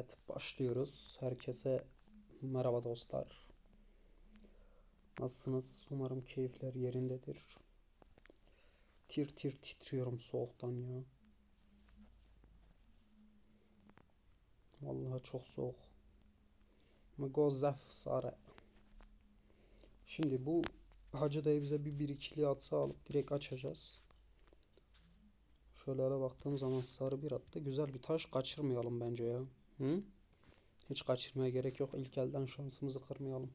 Evet başlıyoruz. Herkese merhaba dostlar. Nasılsınız? Umarım keyifler yerindedir. Tir tir titriyorum soğuktan ya. Vallahi çok soğuk. Mgozef sare. Şimdi bu Hacı dayı bize bir birikili atsa alıp direkt açacağız. Şöyle hele baktığım zaman sarı bir attı. Güzel bir taş kaçırmayalım bence ya. Hı? Hiç kaçırmaya gerek yok. İlk elden şansımızı kırmayalım.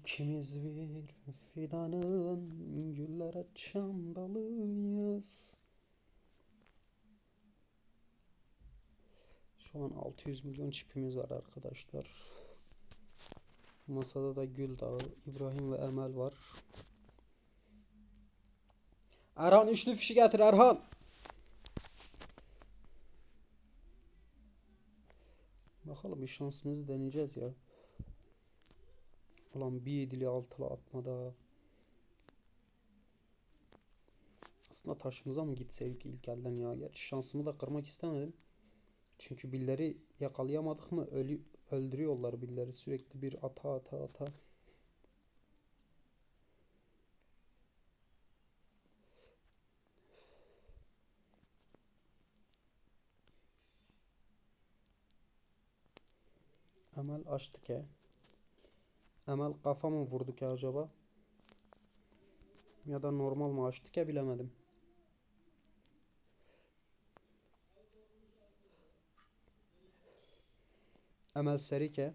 İkimiz bir fidanın güller açan dalıyız. Şu an 600 milyon çipimiz var arkadaşlar. Masada da Gül Dağı, İbrahim ve Emel var. Erhan üçlü fişi getir Erhan. Bakalım bir şansımızı deneyeceğiz ya. Ulan bir yedili altılı atmada. Aslında taşımıza mı gitseydik ilk elden ya? Gerçi şansımı da kırmak istemedim. Çünkü billeri yakalayamadık mı ölü, öldürüyorlar billeri. Sürekli bir ata ata ata. Emel açtık ya. Emel kafa mı vurdu ki acaba? Ya da normal mi açtık ya bilemedim. Emel Serike.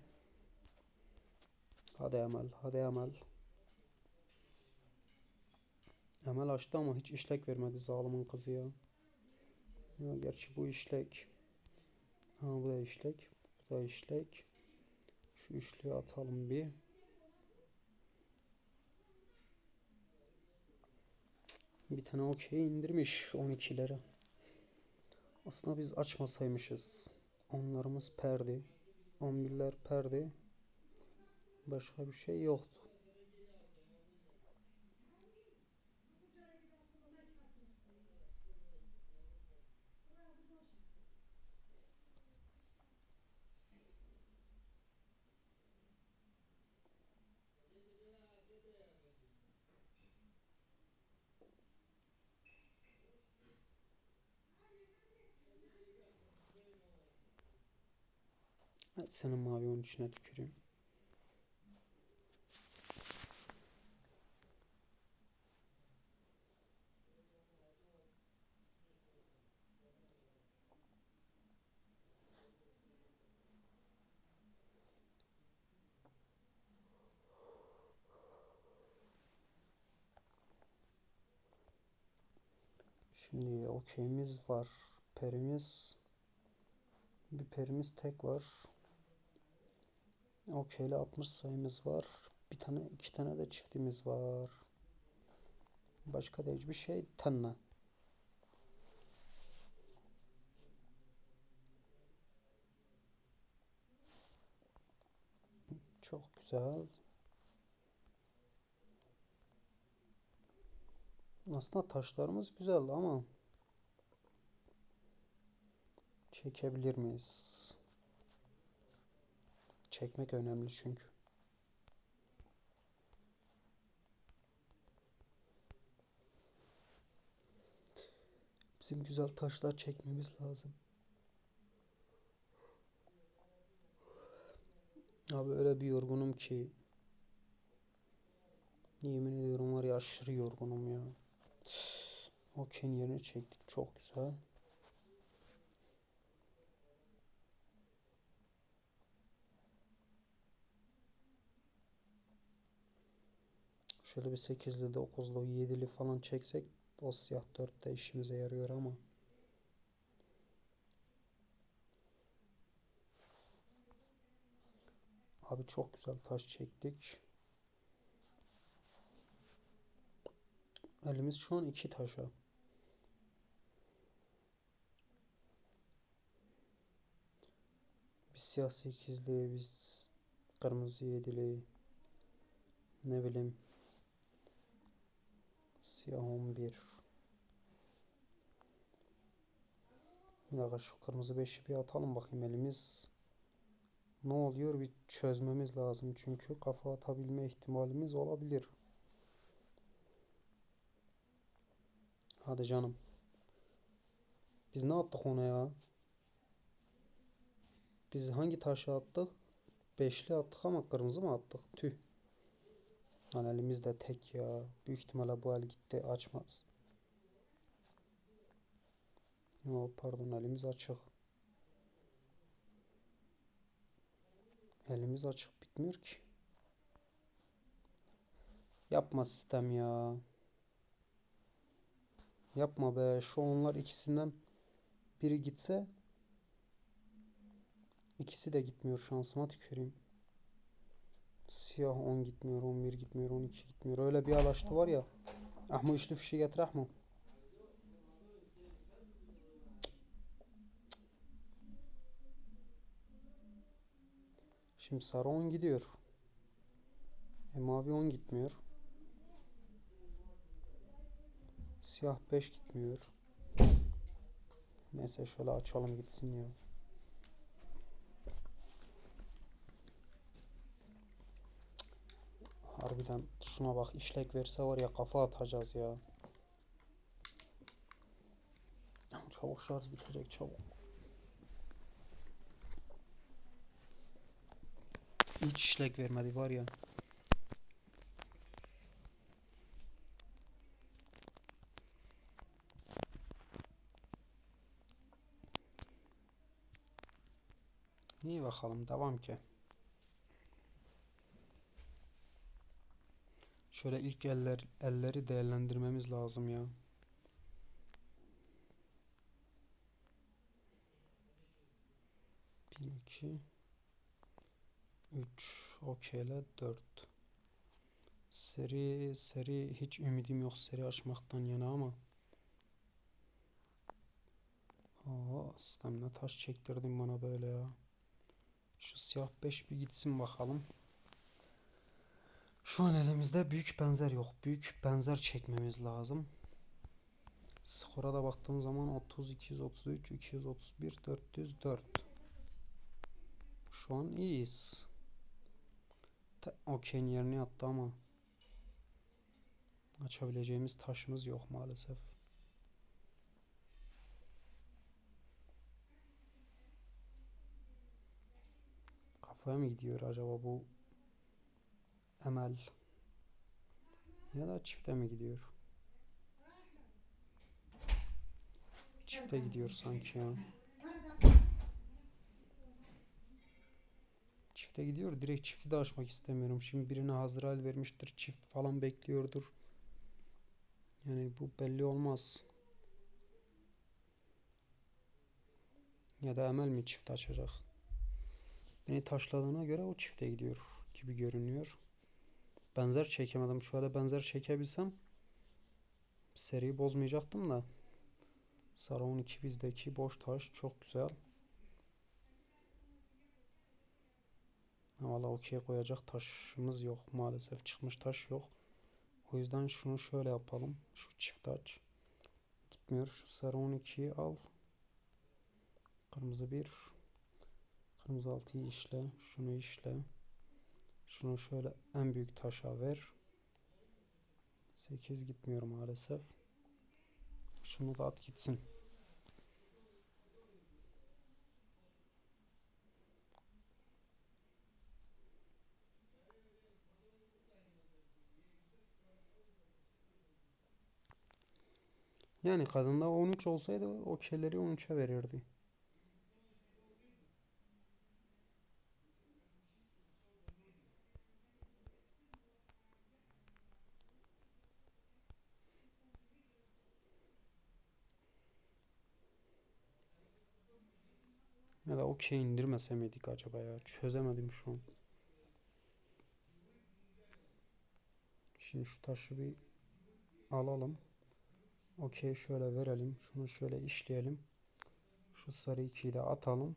Hadi Emel, hadi Emel. Emel açtı ama hiç işlek vermedi zalimin kızı ya. Ya gerçi bu işlek. Ha bu da işlek. Bu da işlek. Şu üçlüyü atalım bir. Bir tane okey indirmiş 12'lere. Aslında biz açmasaymışız. Onlarımız perdi. 11'ler perdi. Başka bir şey yoktu. Hadi senin mavi onun içine tüküreyim. Şimdi okeyimiz var. Perimiz bir perimiz tek var. Okeyle 60 sayımız var. Bir tane iki tane de çiftimiz var. Başka da hiçbir şey tenne. Çok güzel. Aslında taşlarımız güzel ama çekebilir miyiz? Çekmek önemli çünkü. Bizim güzel taşlar çekmemiz lazım. Abi öyle bir yorgunum ki yemin ediyorum var ya aşırı yorgunum ya. Okey'in yerini çektik çok güzel. Şöyle bir 8'li 9'lu 7'li falan çeksek o siyah 4 de işimize yarıyor ama. Abi çok güzel taş çektik. Elimiz şu an iki taşa. Biz siyah sekizli, biz kırmızı yedili. Ne bileyim. Siyah 11. Bir dakika şu kırmızı 5'i bir atalım bakayım elimiz. Ne oluyor bir çözmemiz lazım çünkü kafa atabilme ihtimalimiz olabilir. Hadi canım. Biz ne attık ona ya? Biz hangi taşı attık? Beşli attık ama kırmızı mı attık? Tüh. Lan elimizde tek ya. Büyük ihtimalle bu el gitti açmaz. Yo pardon elimiz açık. Elimiz açık bitmiyor ki. Yapma sistem ya. Yapma be. Şu onlar ikisinden biri gitse ikisi de gitmiyor şansıma tüküreyim. Siyah 10 gitmiyor, 11 gitmiyor, 12 gitmiyor. Öyle bir alaştı var ya. Ahmo üçlü fişi getir Ahmo. Şimdi sarı 10 gidiyor. E mavi 10 gitmiyor. Siyah 5 gitmiyor. Neyse şöyle açalım gitsin ya. Harbiden şuna bak işlek verse var ya kafa atacağız ya. Çabuk şarj bitecek çabuk. Hiç işlek vermedi var ya. İyi bakalım devam ki. Şöyle ilk eller elleri değerlendirmemiz lazım ya. Bir, iki, üç, okeyle dört. Seri, seri hiç ümidim yok seri açmaktan yana ama. Oo, sistemde taş çektirdim bana böyle ya. Şu siyah 5 bir gitsin bakalım. Şu an elimizde büyük benzer yok. Büyük benzer çekmemiz lazım. Skora da baktığım zaman 30, 233, 231, 404. Şu an iyiyiz. Okey'in yerine yattı ama açabileceğimiz taşımız yok maalesef. Kafaya mı gidiyor acaba bu Emel ya da çifte mi gidiyor? Çifte gidiyor sanki ya. Çifte gidiyor. Direkt çifti de açmak istemiyorum. Şimdi birine hazır hal vermiştir. Çift falan bekliyordur. Yani bu belli olmaz. Ya da Emel mi çift açacak? Beni taşladığına göre o çifte gidiyor gibi görünüyor. Benzer çekemedim. Şöyle benzer çekebilsem seriyi bozmayacaktım da. Sarı 12 bizdeki boş taş çok güzel. Valla okey koyacak taşımız yok. Maalesef çıkmış taş yok. O yüzden şunu şöyle yapalım. Şu çift aç. Gitmiyor. Şu sarı 12'yi al. Kırmızı 1. Kırmızı 6'yı işle. Şunu işle. Şunu şöyle en büyük taşa ver. 8 gitmiyor maalesef. Şunu da at gitsin. Yani kadında 13 olsaydı okeyleri 13'e verirdi. Da okey indirmese miydik acaba ya? Çözemedim şu an. Şimdi şu taşı bir alalım. Okey şöyle verelim. Şunu şöyle işleyelim. Şu sarı ikiyi de atalım.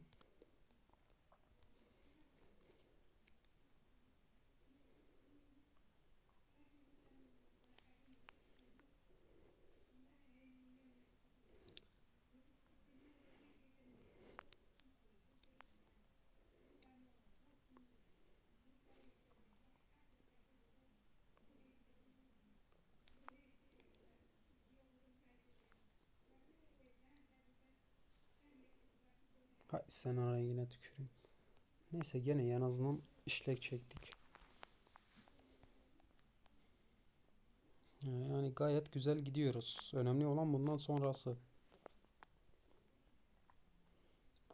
Hay sen rengine tüküreyim. Neyse gene en azından işlek çektik. Yani gayet güzel gidiyoruz. Önemli olan bundan sonrası.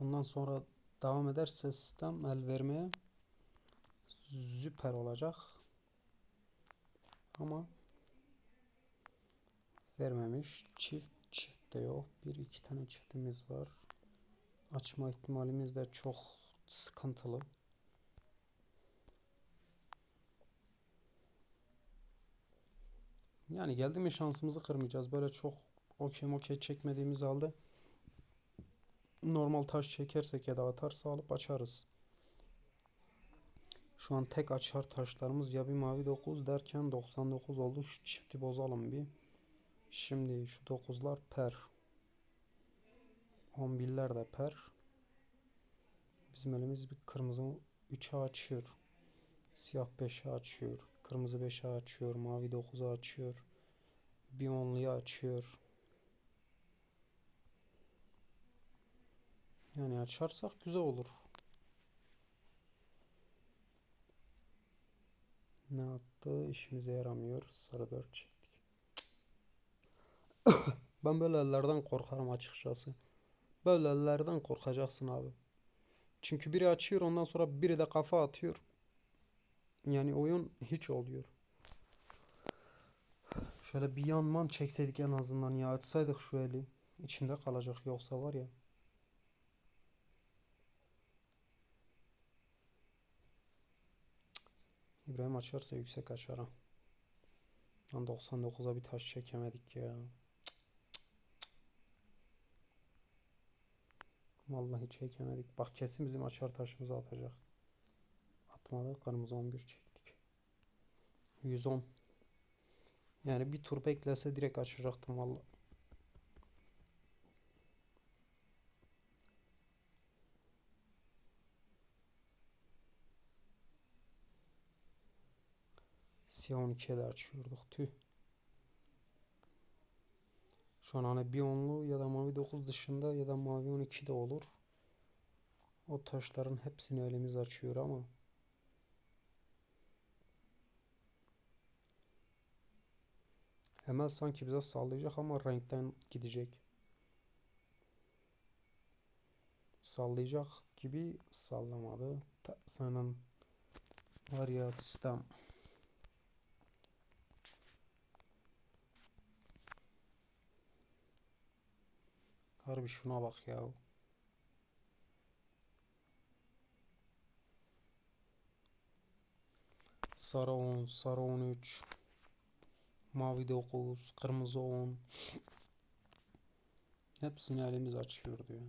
Bundan sonra devam ederse sistem el vermeye süper olacak. Ama vermemiş. Çift çift de yok. Bir iki tane çiftimiz var. Açma ihtimalimiz de çok sıkıntılı. Yani geldi mi şansımızı kırmayacağız. Böyle çok okey okey çekmediğimiz halde normal taş çekersek ya da atarsa alıp açarız. Şu an tek açar taşlarımız ya bir mavi 9 derken 99 oldu. Şu çifti bozalım bir. Şimdi şu 9'lar per. 11'ler de per. Bizim elimiz bir kırmızı 3'e açıyor. Siyah 5'e açıyor. Kırmızı 5'e açıyor. Mavi 9'a açıyor. Bir onluyu açıyor. Yani açarsak güzel olur. Ne attı? İşimize yaramıyor. Sarı 4 çektik. Ben böyle ellerden korkarım açıkçası. Böyle ellerden korkacaksın abi. Çünkü biri açıyor ondan sonra biri de kafa atıyor. Yani oyun hiç oluyor. Şöyle bir yanman çekseydik en azından ya açsaydık şu eli. İçinde kalacak yoksa var ya. İbrahim açarsa yüksek açar ha. Lan 99'a bir taş çekemedik ya. Vallahi çekemedik. Bak kesin bizim açar taşımızı atacak. Atmadı. Kırmızı 11 çektik. 110. Yani bir tur beklese direkt açacaktım vallahi. Siyah 12'ye de açıyorduk. Tüh. Şu an hani bir onlu ya da mavi 9 dışında ya da mavi 12 de olur. O taşların hepsini elimiz açıyor ama. Hemen sanki bize sallayacak ama renkten gidecek. Sallayacak gibi sallamadı. Senin var ya sistem. Harbi şuna bak ya. Sarı 10, sarı 13, mavi 9, kırmızı 10. Hepsini elimiz açıyor diyor.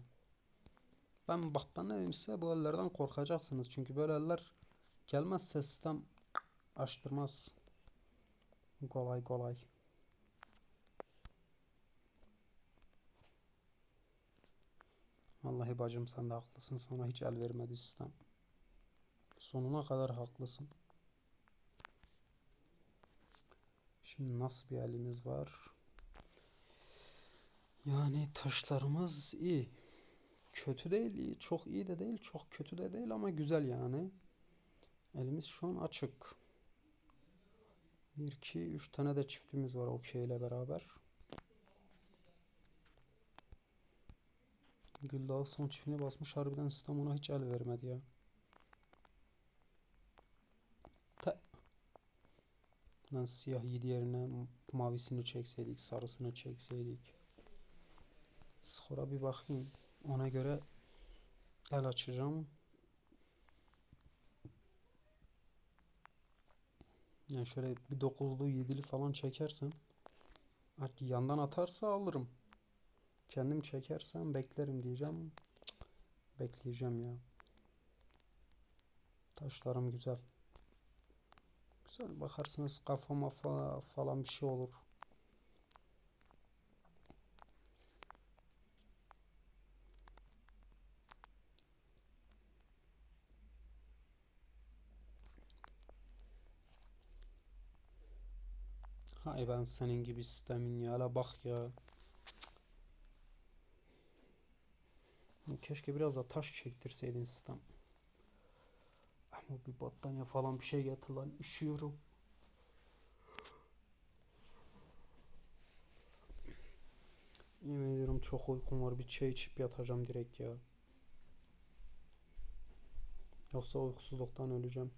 Ben bak ben dedim size bu ellerden korkacaksınız. Çünkü böyle eller gelmezse sistem açtırmaz. Kolay kolay. Vallahi bacım sen de haklısın. Sana hiç el vermedi sistem. Sonuna kadar haklısın. Şimdi nasıl bir elimiz var? Yani taşlarımız iyi. Kötü değil, iyi. Çok iyi de değil, çok kötü de değil ama güzel yani. Elimiz şu an açık. 1, 2, 3 tane de çiftimiz var okey ile beraber. Güldağı son çiftini basmış. Harbiden sistem ona hiç el vermedi ya. Te. Lan siyah 7 yerine mavisini çekseydik, sarısını çekseydik. Skora bir bakayım. Ona göre el açacağım. Yani şöyle bir 9'lu 7'li falan çekersen Hadi yandan atarsa alırım. Kendim çekersem beklerim diyeceğim. Bekleyeceğim ya. Taşlarım güzel. Güzel bakarsınız kafama fa- falan bir şey olur. Hay ben senin gibi sistemin ya. Hala bak ya. Keşke biraz da taş çektirseydin sistem. Ama bir battaniye falan bir şey getir lan. Üşüyorum. Yemin ediyorum çok uykum var. Bir çay içip yatacağım direkt ya. Yoksa uykusuzluktan öleceğim.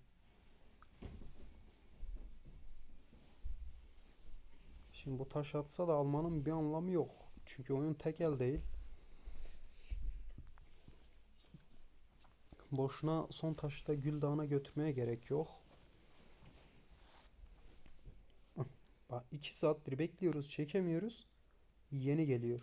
Şimdi bu taş atsa da almanın bir anlamı yok. Çünkü oyun tek el değil. Boşuna son taşı da Gül Dağı'na götürmeye gerek yok. Bak iki saattir bekliyoruz, çekemiyoruz. Yeni geliyor.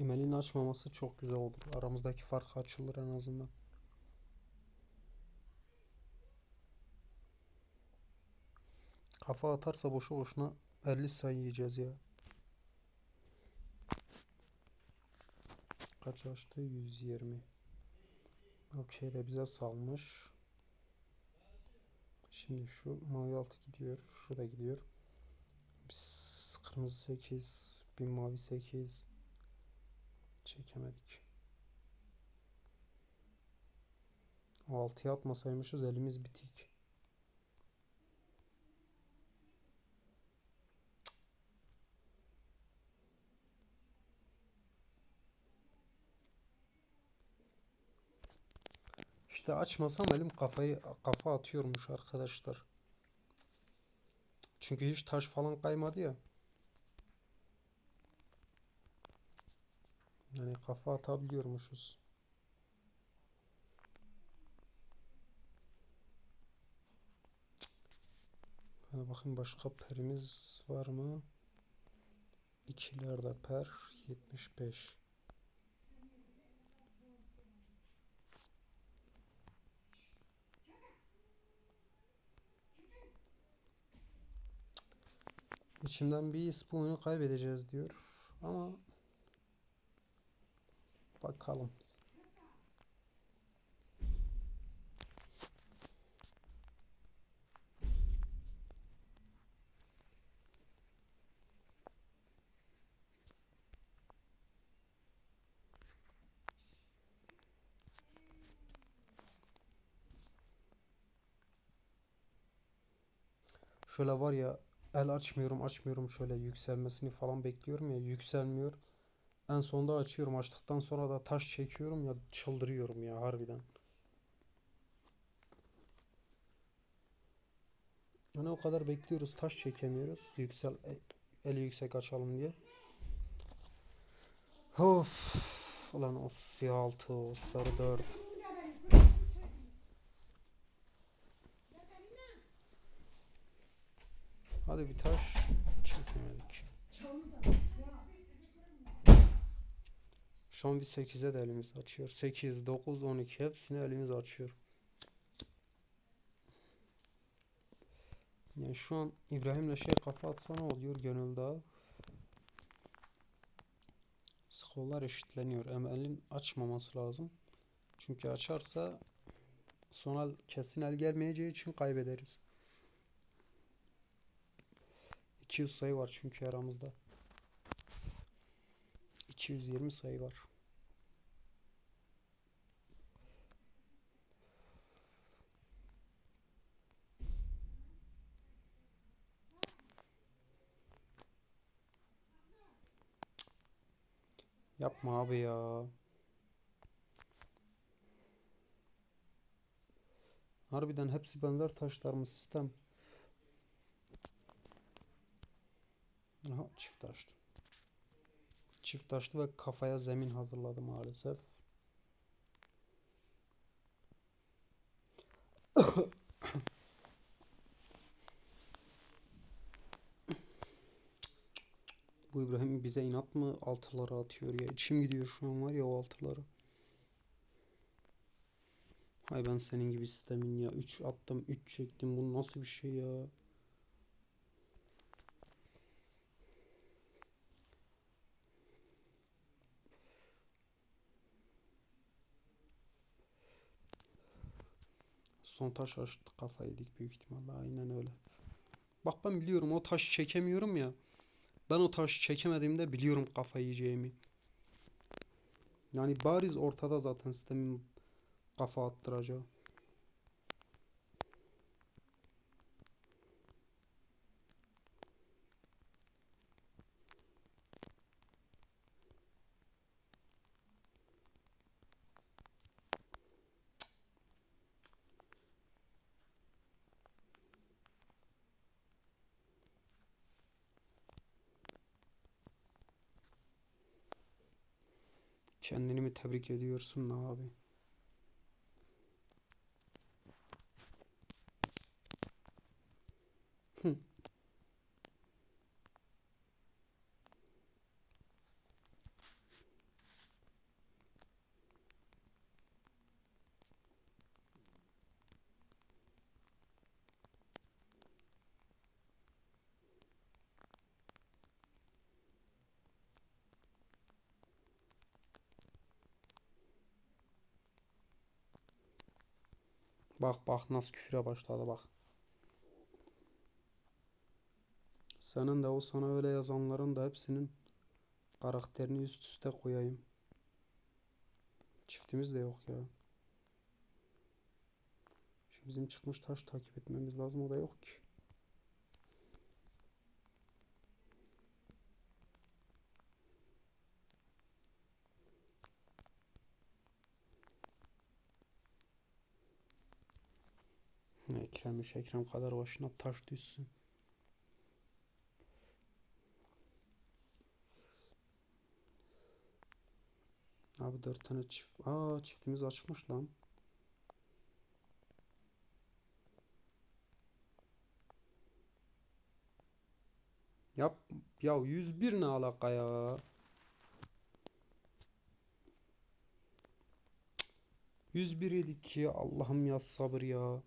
Emel'in açmaması çok güzel olur. Aramızdaki fark açılır en azından. Kafa atarsa boşu boşuna 50 sayı yiyeceğiz ya. Kaç açtı? 120. Okey de bize salmış. Şimdi şu mavi altı gidiyor. Şu da gidiyor. Biz kırmızı 8. Bir mavi 8. Çekemedik. O 6'ya atmasaymışız elimiz bitik. İşte açmasam elim kafayı kafa atıyormuş arkadaşlar. Çünkü hiç taş falan kaymadı ya. Yani kafa atabiliyormuşuz. Hadi bakayım başka perimiz var mı? İkilerde per 75. İçimden bir his bu oyunu kaybedeceğiz diyor. Ama bakalım. Şöyle var ya el açmıyorum açmıyorum şöyle yükselmesini falan bekliyorum ya yükselmiyor. En sonunda açıyorum açtıktan sonra da taş çekiyorum ya çıldırıyorum ya harbiden. Yani o kadar bekliyoruz taş çekemiyoruz. Yüksel e- eli yüksek açalım diye. Of. Ulan o siyah altı o sarı dört. Hadi bir taş çekemedik. Şu an bir 8'e de elimiz açıyor. 8, 9, 12 hepsini elimiz açıyor. Yani şu an İbrahim'le şey kafa atsa ne oluyor Gönül Dağı? Skorlar eşitleniyor. Emel'in açmaması lazım. Çünkü açarsa sonra kesin el gelmeyeceği için kaybederiz. 200 sayı var çünkü aramızda. 220 sayı var. Yapma abi ya. Harbiden hepsi benzer taşlarımız sistem. çift taştı. Çift taştı ve kafaya zemin hazırladı maalesef. İbrahim bize inat mı altıları atıyor ya. İçim gidiyor şu an var ya o altıları. Hay ben senin gibi sistemin ya. 3 attım 3 çektim. Bu nasıl bir şey ya? Son taş açtı kafayı yedik büyük ihtimalle. Aynen öyle. Bak ben biliyorum o taşı çekemiyorum ya. Ben o taşı çekemediğimde biliyorum kafayı yiyeceğimi. Yani bariz ortada zaten sistemin kafa attıracağı. Kendini mi tebrik ediyorsun abi? Hı. Bak bak nasıl küfüre başladı bak. Senin de o sana öyle yazanların da hepsinin karakterini üst üste koyayım. Çiftimiz de yok ya. Şu bizim çıkmış taş takip etmemiz lazım o da yok ki. Ekrem'miş Ekrem kadar başına taş düşsün. Abi dört tane çift. Aa çiftimiz açmış lan. Yap ya 101 ne alaka ya? Cık, 101 yedik ki Allah'ım ya sabır ya.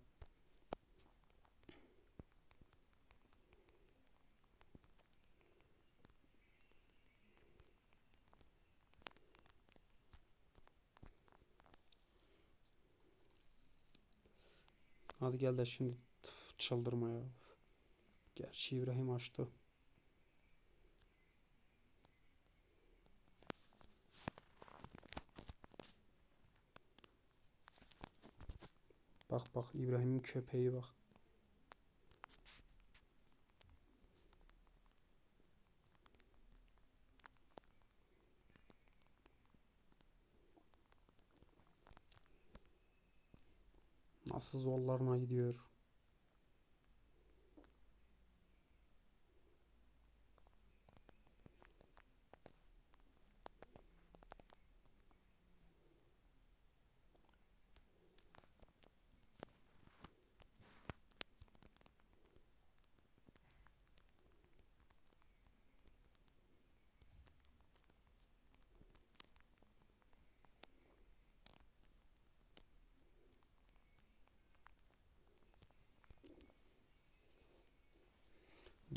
Hadi gel de şimdi tıf, çıldırma ya. Gerçi İbrahim açtı. Bak bak İbrahim'in köpeği bak. Nasıl zorlarına gidiyor.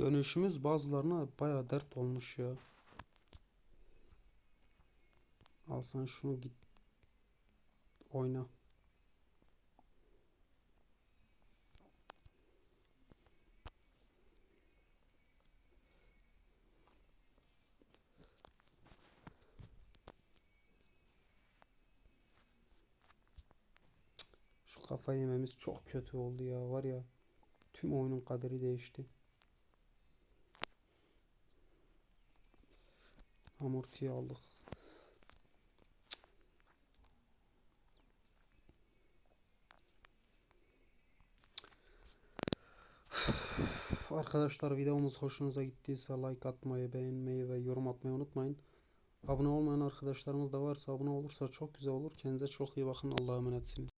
Dönüşümüz bazılarına baya dert olmuş ya. Al sen şunu git oyna. Şu kafa yememiz çok kötü oldu ya var ya. Tüm oyunun kaderi değişti. Amortiyi aldık. Arkadaşlar videomuz hoşunuza gittiyse like atmayı, beğenmeyi ve yorum atmayı unutmayın. Abone olmayan arkadaşlarımız da varsa abone olursa çok güzel olur. Kendinize çok iyi bakın. Allah'a emanetsiniz.